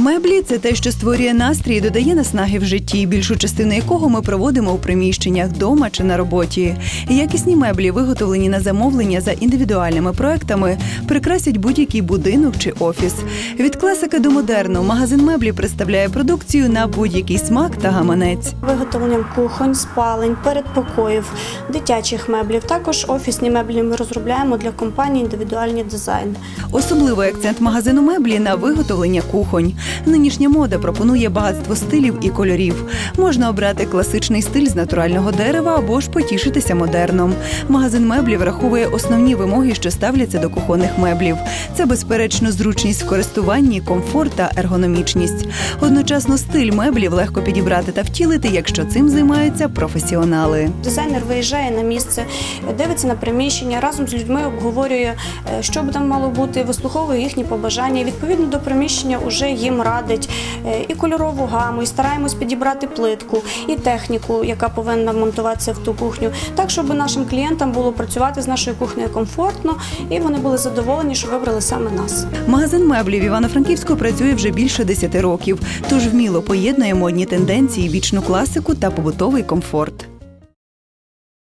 Меблі це те, що створює настрій і додає наснаги в житті, більшу частину якого ми проводимо у приміщеннях вдома чи на роботі. Якісні меблі, виготовлені на замовлення за індивідуальними проектами, прикрасять будь-який будинок чи офіс. Від класики до модерну магазин меблі представляє продукцію на будь-який смак та гаманець. Виготовленням кухонь, спалень, передпокоїв, дитячих меблів. Також офісні меблі ми розробляємо для компаній індивідуальні дизайни. Особливий акцент магазину меблі на виготовлення кухонь. Нинішня мода пропонує багатство стилів і кольорів. Можна обрати класичний стиль з натурального дерева або ж потішитися модерном. Магазин меблі враховує основні вимоги, що ставляться до кухонних меблів. Це безперечно зручність в користуванні, комфорт та ергономічність. Одночасно стиль меблів легко підібрати та втілити, якщо цим займаються професіонали. Дизайнер виїжджає на місце, дивиться на приміщення, разом з людьми обговорює, е, що б там мало бути, вислуховує їхні побажання. Відповідно до приміщення вже їм радить е, і кольорову гаму, і стараємось підібрати плитку, і техніку, яка повинна монтуватися в ту кухню, так щоб нашим клієнтам було працювати з нашою кухнею комфортно, і вони були задоволені, що вибрали саме нас. Магазин меблів Івано-Франківську працює вже більше 10 років, тож вміло поєднує модні тенденції, вічну класику та побутовий комфорт.